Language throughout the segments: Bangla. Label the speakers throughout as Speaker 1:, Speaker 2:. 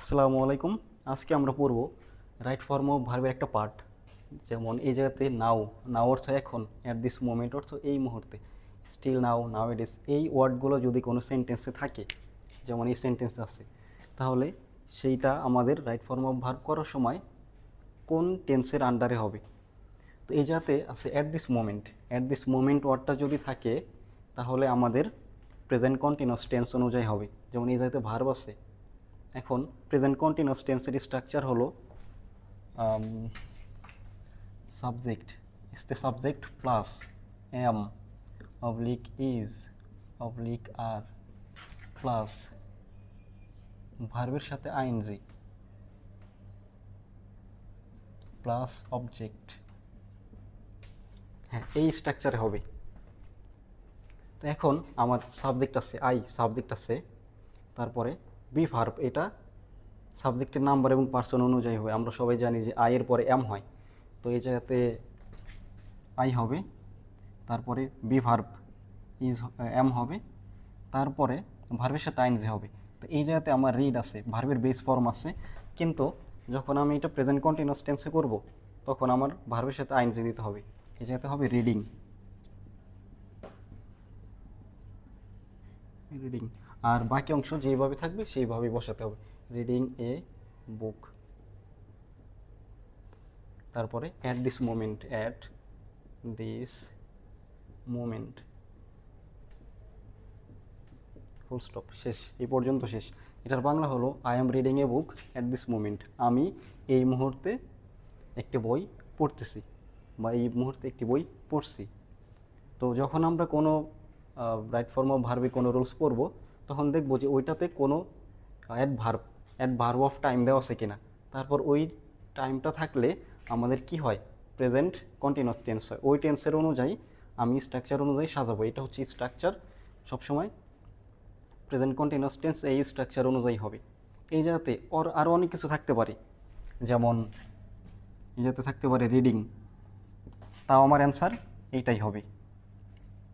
Speaker 1: আসসালামু আলাইকুম। আজকে আমরা পড়ব রাইট ফর্ম অফ ভার্বের একটা পার্ট। যেমন এই জায়গাতে নাও নাও অর্থ এখন অ্যাট দিস মোমেন্ট অর্থ এই মুহূর্তে। স্টিল নাও নাও ইট ইস এই ওয়ার্ডগুলো যদি কোনো সেন্টেন্সে থাকে, যেমন এই সেন্টেন্স আছে, তাহলে সেইটা আমাদের রাইট ফর্ম অফ ভার্ব করার সময় কোন টেন্সের আন্ডারে হবে। তো এই জায়গাতে আছে at this moment at this moment ওয়ার্ডটা যদি থাকে, তাহলে আমাদের প্রেজেন্ট কন্টিনিউয়াস টেন্স অনুযায়ী হবে। যেমন এই জায়গাতে ভার্ব আছে এখন প্রেজেন্ট কন্টিনিউয়াস টেন্সের স্ট্রাকচার হলো subject is the subject plus am oblique is oblique are plus ভার্বের সাথে আইনজি প্লাস অবজেক্ট হ্যাঁ এই স্ট্রাকচারে হবে। তো এখন আমার সাবজেক্ট আছে আই সাবজেক্ট আছে, তারপরে বি ভার্ব এটা সাবজেক্টের নাম্বার এবং পার্সন অনুযায়ী হয়। আমরা সবাই জানি যে আই এর পরে এম হয়। তো এই জায়গাতে আই হবে, তারপরে বি ভার্ব ইজ এম হবে, তারপরে ভার্বের সাথে আইনজি হবে। তো এই জায়গাতে আমার রিড আছে ভার্বের বেস ফর্ম আছে। কিন্তু যখন আমি এটা প্রেজেন্ট কন্টিনিউয়াস টেন্সে করব, তখন আমার ভার্বের সাথে আইনজি দিতে হবে। এই জায়গাতে হবে রিডিং রিডিং আর বাকি অংশ যেভাবে থাকবে সেইভাবেই বসাতে হবে। রিডিং এ বুক তারপরে at this moment at this moment full stop শেষ, এই পর্যন্ত শেষ। এটার বাংলা হলো I am reading a book at this moment আমি এই মুহূর্তে একটি বই পড়তেছি, বা এই মুহূর্তে একটি বই পড়ছি। তো যখন আমরা কোনো রাইট ফর্ম অফ ভার্বে কোনো রুলস পড়ব তখন দেখব যে ওইটাতে কোনো adverb adverb of time দেওয়া আছে কিনা। তারপর ওই টাইমটা থাকলে আমাদের কি হয়? প্রেজেন্ট কন্টিনিউয়াস টেন্স হয়। ওই টেন্সের অনুযায়ী আমি স্ট্রাকচার অনুযায়ী সাজাবো। এটা হচ্ছে স্ট্রাকচার সবসময় প্রেজেন্ট কন্টিনিউয়াস টেন্স এই স্ট্রাকচার অনুযায়ী হবে। এই জায়গাতে ওর আরও অনেক কিছু থাকতে পারে। যেমন এই জায়গাতে থাকতে পারে রিডিং তাও আমার অ্যান্সার এইটাই হবে।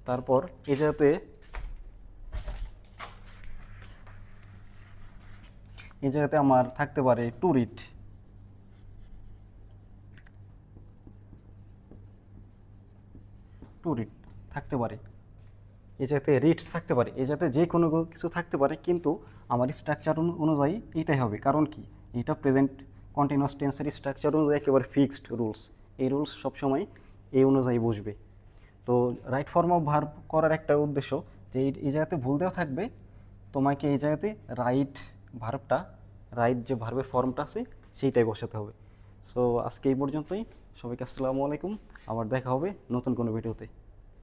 Speaker 1: তারপর এই জায়গাতে এই জায়গাতে আমার থাকতে পারে টু রিড টু রিড থাকতে পারে। এই জায়গাতে রিডস থাকতে পারে। এই জায়গাতে যে কোনো কিছু থাকতে পারে, কিন্তু আমার স্ট্রাকচার অনুযায়ী এটাই হবে। কারণ কি? এটা প্রেজেন্ট কন্টিনিউয়াস টেন্সের স্ট্রাকচার অনুযায়ী একেবারে ফিক্সড রুলস এই রুলস সবসময় এই অনুযায়ী বসবে। তো রাইট ফর্ম অফ ভার্ব করার একটা উদ্দেশ্য যে এই জায়গাতে ভুল দেওয়া থাকবে, তোমাকে এই জায়গাতে রাইট ভার্বটা রাইট যে ভার্বের ফর্মটা আছে, সেইটাই বসাতে হবে। সো আজকে এই পর্যন্তই। সবাইকে আসসালামু আলাইকুম। আবার দেখা হবে নতুন কোনো ভিডিওতে